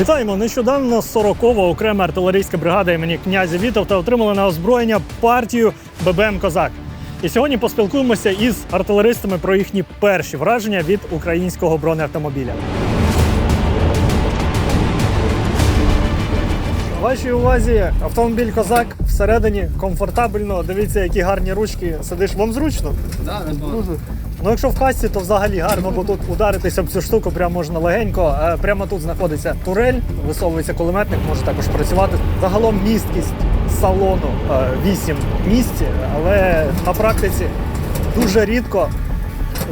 Вітаємо! Нещодавно 40-го окрема артилерійська бригада імені князя Вітовта отримала на озброєння партію ББМ Козак. І сьогодні поспілкуємося із артилеристами про їхні перші враження від українського бронеавтомобіля. Вашій увазі автомобіль Козак всередині комфортабельно. Дивіться, які гарні ручки. Сидиш вам зручно. Да, Ну, якщо в касті, то взагалі гарно, бо тут ударитися об цю штуку прямо можна легенько. Е, Прямо тут знаходиться турель, висовується кулеметник, може також працювати. Загалом місткість салону 8 місць, але на практиці дуже рідко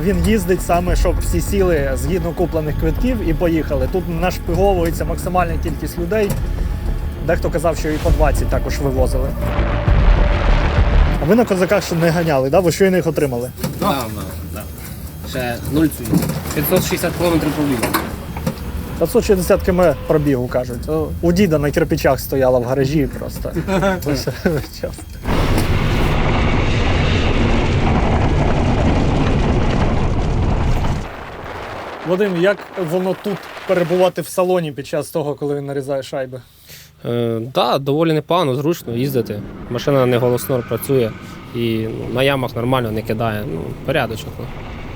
він їздить саме, щоб всі сіли згідно куплених квитків і поїхали. Тут нашпиговується максимальна кількість людей. Дехто казав, що і по 20 також вивозили. А ви на козаках ще не ганяли, да? ви щойно їх отримали? Да, да, да. Ще 0 цю. 560 км пробіг. 560 км пробігу кажуть. У діда на кирпичах стояла в гаражі просто. Вадим, як воно тут перебувати в салоні під час того, коли він нарізає шайби? Е, да, доволі непогано, зручно їздити. Машина не голосно працює і ну, на ямах нормально не кидає. Ну, порядочок.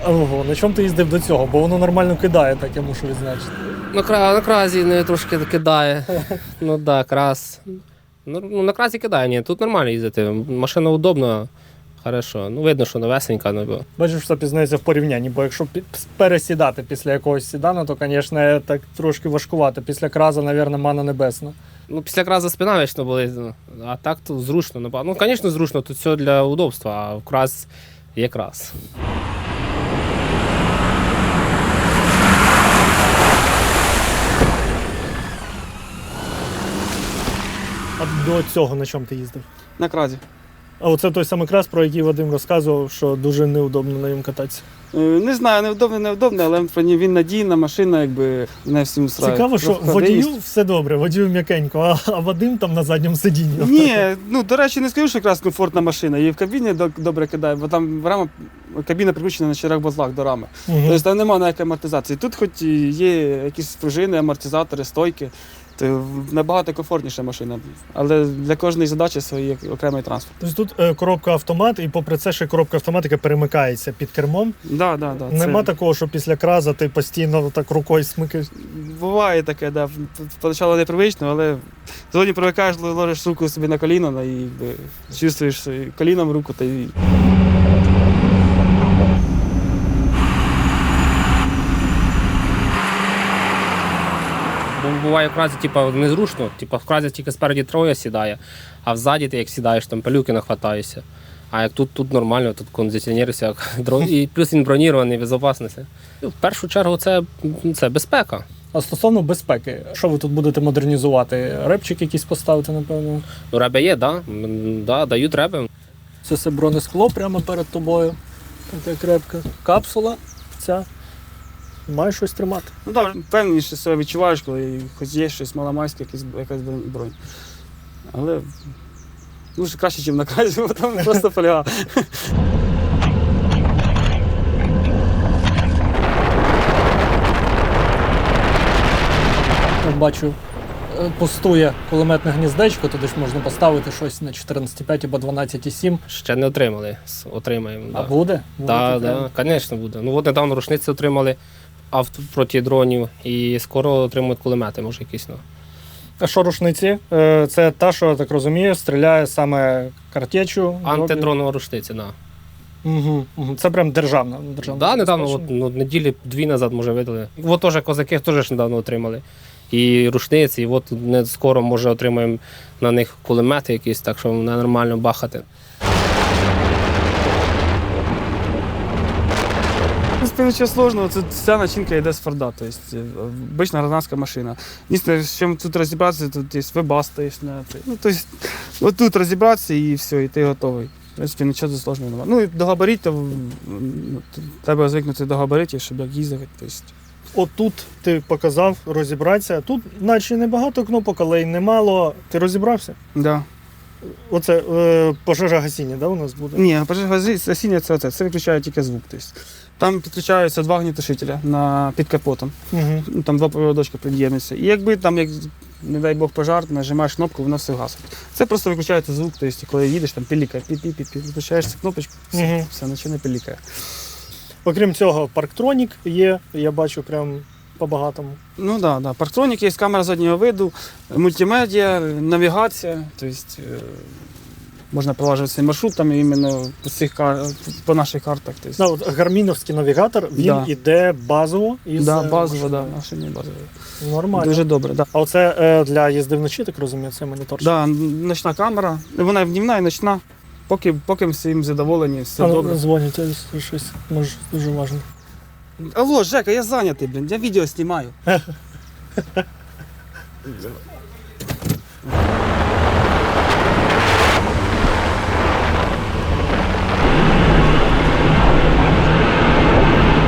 Ну. Ого, на чому ти їздив до цього? Бо воно нормально кидає, так я мушу відзначити. На, кра... на кразі не трошки кидає. ну так, да, крас. Ну, ну, на кразі кидає, ні, тут нормально їздити. Машина удобна, хорошо. Ну, видно, що новесенька. Ну, бо- Бачиш, все пізнається в порівнянні, бо якщо пі- пересідати після якогось сідана, то, звісно, так трошки важкувато. Після краза, мабуть, мана небесна. Ну, після краза спина вічно болить, ну, а так то зручно. напевно. Ну, звісно, зручно, тут все для удобства, а краз є крас. А до цього на чому ти їздив? На кразі. А оце той самий крас, про який Вадим розказував, що дуже неудобно на ньому кататися. Е, Не знаю, невдобне, невдобне, але мені він надійна машина, якби не всім устраює. Цікаво, що Проходимість. водію все добре, водію м'якенько, а, а Вадим там на задньому сидінні. Ні, ну до речі, не скажу, що якраз комфортна машина. І в кабіні до- добре кидає, бо там рама, кабіна прикручена на чотирьох вузлах до рами. Мгм. Тобто там немає ніякої амортизації. Тут хоч і є якісь пружини, амортизатори, стойки. То набагато комфортніша машина. Але для кожної задачі свій окремий транспорт. Тобто тут е, коробка автомат, і попри це ще коробка автоматика перемикається під кермом. Да, да, да, Нема це... такого, що після краза ти постійно так рукою смикаєш. Буває таке, да. Спочатку непривично, але згодом привикаєш, ложиш руку собі на коліно і якби, чувствуєш коліном руку та буває в кразі, типу, незручно, типу, в кразі тільки спереді троє сідає, а взаді ти як сідаєш, там пилюки нахватаєшся. А як тут, тут нормально, тут кондиціонер, всяк, дрон- і плюс він бронірований, безпечність. І В першу чергу це, це безпека. А стосовно безпеки, що ви тут будете модернізувати? Репчик якийсь поставити, напевно. Ну, реби є, да? Да, дають реби. Це все бронескло прямо перед тобою. Така крепка. Капсула ця. Має щось тримати. Ну так, впевненіше себе відчуваєш, коли хоч є щось маломайське, якась, якась бронь-. Але ну, ще краще, ніж на кразі, бо там просто поляга. От бачу, е, пустує кулеметне гніздечко, туди ж можна поставити щось на 14,5 або 12,7. Ще не отримали. Отримаємо. А Да. буде? Так, да, звісно, буде. Ну от недавно рушниці отримали авто проти дронів і скоро отримують кулемети, може якісь. Ну. А що рушниці? Е, Це та, що я так розумію, стріляє саме картечу. Антидронова рушниця, да. Угу, угу. Це прям державна. державна Да, недавно, от, ну, неділі дві назад, може, видали. От теж козаки теж недавно отримали. І рушниці, і от не скоро, може, отримаємо на них кулемети якісь, так що нормально бахати. Принципі, нічого сложного, це вся начинка йде з Форда, тобто обична гражданська машина. Єдине, з чим тут розібратися, тут є вебас стоїш на. Ну, тобто, от тут розібратися і все, і ти готовий. В принципі, нічого сложного немає. Ну і до габаритів, ну, треба звикнути до габаритів, щоб як їздити. Тобто, Отут ти показав розібратися. Тут, наче небагато кнопок, але й немало. Ти розібрався? да. Оце е, пожежа гасіння, да, у нас буде? Ні, пожежа гасіння це, це, це виключає тільки звук. Тобто, Там підключаються два огнетушителя на під капотом. Угу. Ну, там два проводочка під'єднуються. І якби там, як не дай Бог пожар, нажимаєш кнопку, воно все гасить. Це просто виключається звук, тобто коли їдеш, там пілікає, пі-пі-пі, виключаєш цю кнопочку, все, Мгм. все нічого не пілікає. Окрім цього, парктронік є, я бачу прям по-багатому. Ну да, да. Парктронік є, камера заднього виду, мультимедіа, навігація, тобто е, можна пролажувати цей маршрут там іменно по, цих, по наших картах. Тобто. Ну, от гарміновський навігатор, він Да. іде базово із да, е, базово, да, машині базово. Нормально. Дуже добре. Да. А оце е, для їзди вночі, так розумію, це монітор. Да, ночна камера, вона і днівна і ночна. Поки, поки всім задоволені, все А, ну, добре. Дзвонять е, щось, може, дуже важливо. Алло, Жека, я зайнятий, блін, я відео знімаю.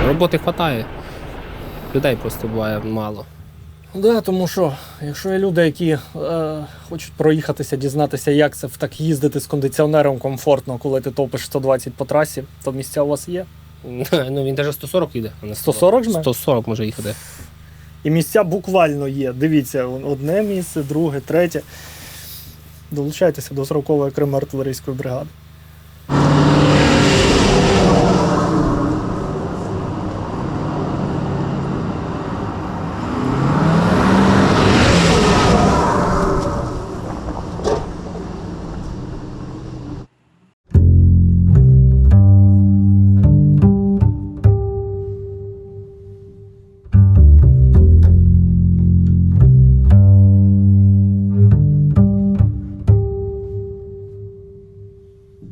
Роботи вистачає. Людей просто буває мало. Да, тому що якщо є люди, які е, хочуть проїхатися, дізнатися, як це так їздити з кондиціонером комфортно, коли ти топиш 120 по трасі, то місця у вас є. Ну він навіть 140 їде. а не 140 жме? 140 може їхати. І місця буквально є. Дивіться, одне місце, друге, третє. Долучайтеся до 40-ї окремої артилерійської бригади.